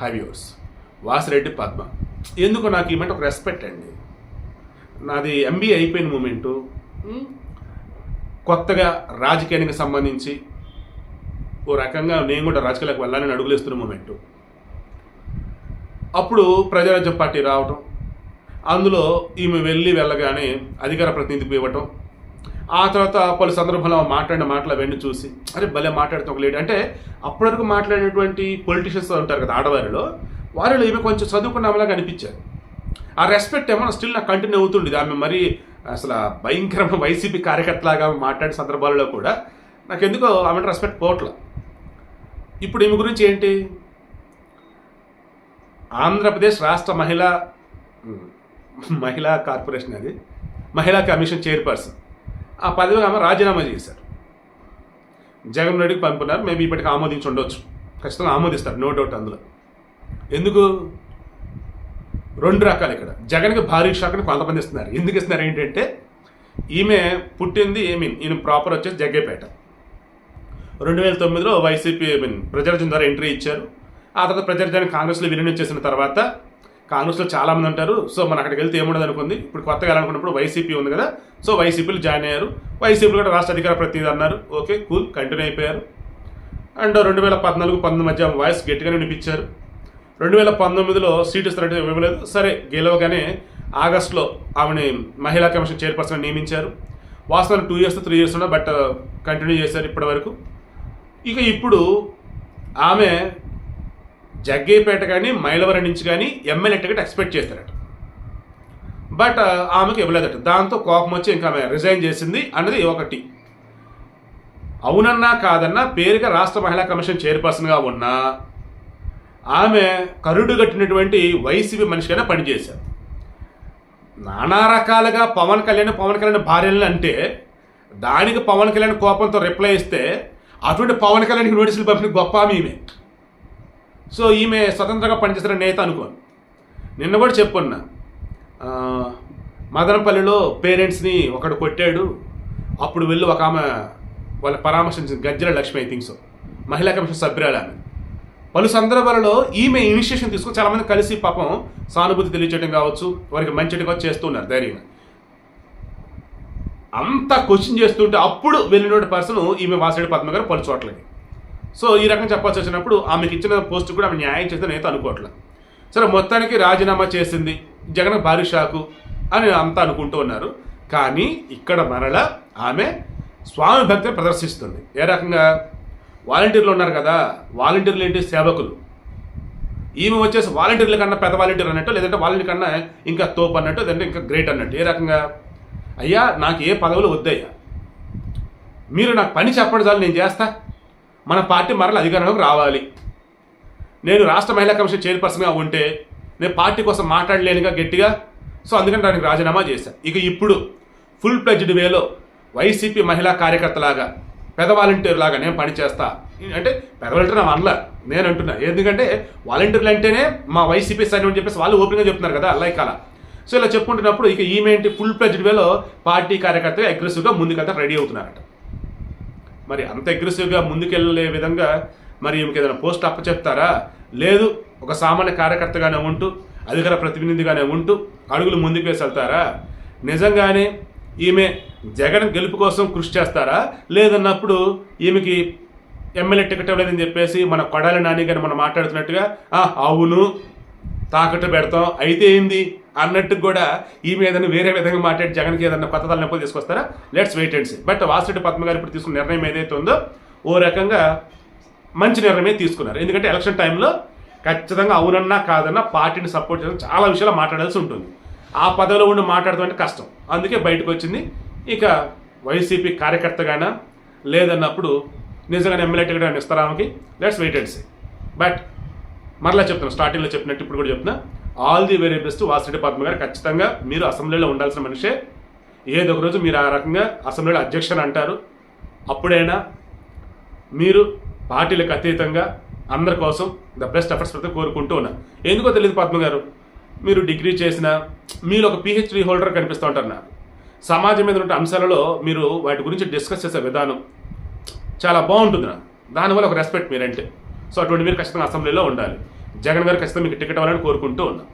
హైవ్యూర్స్ వాసిరెడ్డి పద్మ. ఎందుకు నాకు ఈ మాట ఒక రెస్పెక్ట్ అండి. నాది ఎంబీఏ అయిపోయిన మూమెంటు కొత్తగా రాజకీయానికి సంబంధించి ఓ రకంగా నేను కూడా రాజకీయాలకు వెళ్ళాలని అడుగులేస్తున్న మూమెంటు అప్పుడు ప్రజారాజ్యం పార్టీ రావటం. అందులో ఈమె వెళ్ళి వెళ్ళగానే అధికార ప్రతినిధి ఇవ్వటం ఆ తర్వాత పలు సందర్భంలో మాట్లాడిన మాటలు అవన్నీ చూసి అరే భలే మాట్లాడుతూ ఒక లేడీ అంటే అప్పటి వరకు మాట్లాడినటువంటి పొలిటీషియన్స్ ఉంటారు కదా ఆడవారిలో వారిలో ఈమె కొంచెం చదువుకున్న ఆమెలాగా అనిపించారు. ఆ రెస్పెక్ట్ ఏమో స్టిల్ నాకు కంటిన్యూ అవుతుండేది. ఆమె మరి అసలు భయంకరమైన వైసీపీ కార్యకర్తలాగా మాట్లాడే సందర్భాలలో కూడా నాకు ఎందుకో ఆమె రెస్పెక్ట్ పోవట్ల. ఇప్పుడు ఈమె గురించి ఏంటి? ఆంధ్రప్రదేశ్ రాష్ట్ర మహిళా మహిళా కార్పొరేషన్ అది. మహిళా కమిషన్ చైర్పర్సన్. ఆ పదవి ఆమె రాజీనామా చేశారు. జగన్ రెడ్డికి పంపున్నారు మేము ఇప్పటికి ఆమోదించి ఉండొచ్చు. ఖచ్చితంగా ఆమోదిస్తారు. నో డౌట్ అందులో. ఎందుకు? రెండు రకాలు ఇక్కడ. జగన్కి భారీ షాక్ని కొంతమంది ఇస్తున్నారు. ఎందుకు ఇస్తున్నారు ఏంటంటే ఈమె పుట్టింది ఐ మీన్ ఈయన ప్రాపర్ వచ్చేసి జగ్గేపేట. రెండు వేల తొమ్మిదిలో వైసీపీ ఐ మీన్ ప్రజారాజ్యం ద్వారా ఎంట్రీ ఇచ్చారు. ఆ తర్వాత ప్రజారాజ్యాన్ని కాంగ్రెస్లో విలీనం చేసిన తర్వాత కాంగ్రెస్లో చాలామంది ఉంటారు. సో మనం అక్కడికి వెళ్తే ఏముండదు అనుకుంది. ఇప్పుడు కొత్తగా వెళ్ళాలనుకున్నప్పుడు వైసీపీ ఉంది కదా. సో వైసీపీలు జాయిన్ అయ్యారు. వైసీపీలు కూడా రాష్ట్ర అధికార ప్రతినిధి అన్నారు. ఓకే కూల్ కంటిన్యూ అయిపోయారు. అండ్ రెండు వేల పద్నాలుగు పంతొమ్మిది మధ్య వాయిస్ గట్టిగానే వినిపించారు. రెండు వేల పంతొమ్మిదిలో సీట్ ఇస్తారంటే ఇవ్వలేదు. సరే గెలవగానే ఆగస్టులో ఆమెని మహిళా కమిషన్ చైర్పర్సన్ నియమించారు. వాస్తవానికి టూ ఇయర్స్ త్రీ ఇయర్స్ ఉన్నా బట్ uh, కంటిన్యూ చేశారు ఇప్పటి వరకు ఇక ఇప్పుడు ఆమె జగ్గేపేట కానీ మైలవరం నుంచి కానీ ఎమ్మెల్యే టికెట్ ఎక్స్పెక్ట్ చేస్తారట. బట్ uh, ఆమెకి ఇవ్వలేదట. దాంతో కోపం వచ్చి ఇంకా ఆమె రిజైన్ చేసింది అన్నది ఒకటి. అవునన్నా కాదన్నా పేరుగా రాష్ట్ర మహిళా కమిషన్ చైర్పర్సన్గా ఉన్నా ఆమె కరుడు కట్టినటువంటి వైసీపీ మనిషిగానే పనిచేశారు నానా రకాలుగా పవన్ కళ్యాణ్ పవన్ కళ్యాణ్ భార్యలు అంటే దానికి పవన్ కళ్యాణ్ కోపంతో రిప్లై ఇస్తే అటువంటి పవన్ కళ్యాణ్కి నోటీసులు పంపిన గొప్ప ఆమె సో ఈమె స్వతంత్రంగా పనిచేస్తున్న నేత అనుకోను. నిన్న కూడా చెప్పున్నా మదనపల్లిలో పేరెంట్స్ని ఒకడు కొట్టాడు అప్పుడు వెళ్ళి ఒక ఆమె వాళ్ళ పరామర్శించింది Gajjala Lakshmi I think so మహిళా కమిషన్ సభ్యురాలు ఆమె. పలు సందర్భాలలో ఈమె ఇనిషియేషన్ తీసుకుని చాలామంది కలిసి పాపం సానుభూతి తెలియచేయడం కావచ్చు వారికి మంచిగా చేస్తున్నారు ధైర్యంగా. అంత క్వశ్చన్ చేస్తుంటే అప్పుడు వెళ్ళినటువంటి పర్సన్ ఈమె వాసిరెడ్డి పద్మ గారు పలు చోట్లకి సో ఈ రకం చెప్పాల్సి వచ్చినప్పుడు ఆమెకి ఇచ్చిన పోస్ట్ కూడా ఆమె న్యాయం చేస్తే నేత అనుకోవట్లే సరే మొత్తానికి రాజీనామా చేసింది జగన్ భారీ షాకు అని అంతా అనుకుంటూ ఉన్నారు. కానీ ఇక్కడ మరల ఆమె స్వామి భక్తిని ప్రదర్శిస్తుంది. ఏ రకంగా? వాలంటీర్లు ఉన్నారు కదా వాలంటీర్లు ఏంటి? సేవకులు. ఈమె వచ్చేసి వాలంటీర్ల కన్నా పెద్ద వాలంటీర్ అన్నట్టు లేదంటే వాలంటీర్ కన్నా ఇంకా తోపు అన్నట్టు లేదంటే ఇంకా గ్రేట్ అన్నట్టు. ఏ రకంగా? అయ్యా నాకు ఏ పదవులు వద్దయ్యా. మీరు నాకు పని చెప్పడం చాలు నేను చేస్తా. మన పార్టీ మరల అధికారంలోకి రావాలి. నేను రాష్ట్ర మహిళా కమిషన్ చైర్పర్సన్గా ఉంటే నేను పార్టీ కోసం మాట్లాడలేనుగా గట్టిగా. సో అందుకని దానికి రాజీనామా చేశాను ఇక ఇప్పుడు ఫుల్ ప్లెజ్డ్ వేలో వైసీపీ మహిళా కార్యకర్తలాగా పెద్ద వాలంటీర్ లాగా నేను పనిచేస్తా. అంటే పెద్ద వాలంటీర్ నా అనలా నేను అంటున్నా. ఎందుకంటే వాలంటీర్లు అంటేనే మా వైసీపీ సైన్ అని చెప్పేసి వాళ్ళు ఓపెన్గా చెప్తున్నారు కదా అలా అలా సో ఇలా చెప్పుకుంటున్నప్పుడు ఇక ఈమెంటి ఫుల్ ప్లెజ్డ్ వేలో పార్టీ కార్యకర్తగా అగ్రెసివ్గా ముందుకెళ్తా రెడీ అవుతున్నారట. మరి అంత అగ్రెసివ్గా ముందుకెళ్ళలే విధంగా మరి ఈమెకి ఏదైనా పోస్ట్ అప్ప చెప్తారా లేదు ఒక సామాన్య కార్యకర్తగానే ఉంటూ అధికార ప్రతినిధిగానే ఉంటూ అడుగులు ముందుకు వేసి వెళ్తారా? నిజంగానే ఈమె జగన్ గెలుపు కోసం కృషి చేస్తారా? లేదన్నప్పుడు ఈమెకి ఎమ్మెల్యే టికెట్ ఇవ్వలేదని చెప్పేసి మన కొడాలి నాని గారిని మనం మాట్లాడుతున్నట్టుగా "ఆ, అవును తాకట్టు పెడతాం అయితే ఏంది? అన్నట్టు కూడా ఈమె ఏదైనా వేరే విధంగా మాట్లాడి జగన్కి ఏదైనా కొత్త తలనొప్పులు తీసుకొస్తారా? Let's wait and see but Vasireddy Padma garu ఇప్పుడు తీసుకున్న నిర్ణయం ఏదైతే ఉందో ఓ రకంగా మంచి నిర్ణయమే తీసుకున్నారు. ఎందుకంటే ఎలక్షన్ టైంలో ఖచ్చితంగా అవునన్నా కాదన్నా పార్టీని సపోర్ట్ చేయడం చాలా విషయాలు మాట్లాడాల్సి ఉంటుంది. ఆ పదవిలో ఉండి మాట్లాడటం కష్టం. అందుకే బయటకు వచ్చింది. ఇక వైసీపీ కార్యకర్తగానా? లేదన్నప్పుడు నిజంగానే MLA ticket ఇస్తారామకి let's wait and see but మరలా చెప్తున్నా స్టార్టింగ్లో చెప్పినట్టు ఇప్పుడు కూడా చెప్తున్నా. All the very best Vasireddy Padma garu. ఖచ్చితంగా మీరు అసెంబ్లీలో ఉండాల్సిన మనిషే. ఏదో ఒక రోజు మీరు ఆ రకంగా అసెంబ్లీలో అధ్యక్షులు అంటారు. అప్పుడైనా మీరు పార్టీలకు అతీతంగా అందరి కోసం ద బెస్ట్ ఎఫర్ట్స్ పెడితే కోరుకుంటూ ఉన్నా. ఎందుకో తెలియదు పద్మ గారు? మీరు డిగ్రీ చేసిన మీరు ఒక పిహెచ్డి హోల్డర్ కనిపిస్తూ ఉంటారు నాకు. సమాజం మీద ఉన్న అంశాలలో మీరు వాటి గురించి డిస్కస్ చేసే విధానం చాలా బాగుంటుంది నాకు. దానివల్ల ఒక రెస్పెక్ట్ మీరంటే. సో అటువంటి మీరు ఖచ్చితంగా అసెంబ్లీలో ఉండాలి. జగన్ గారు ఖచ్చితంగా మీకు టికెట్ అవ్వాలని కోరుకుంటూ ఉన్నాం.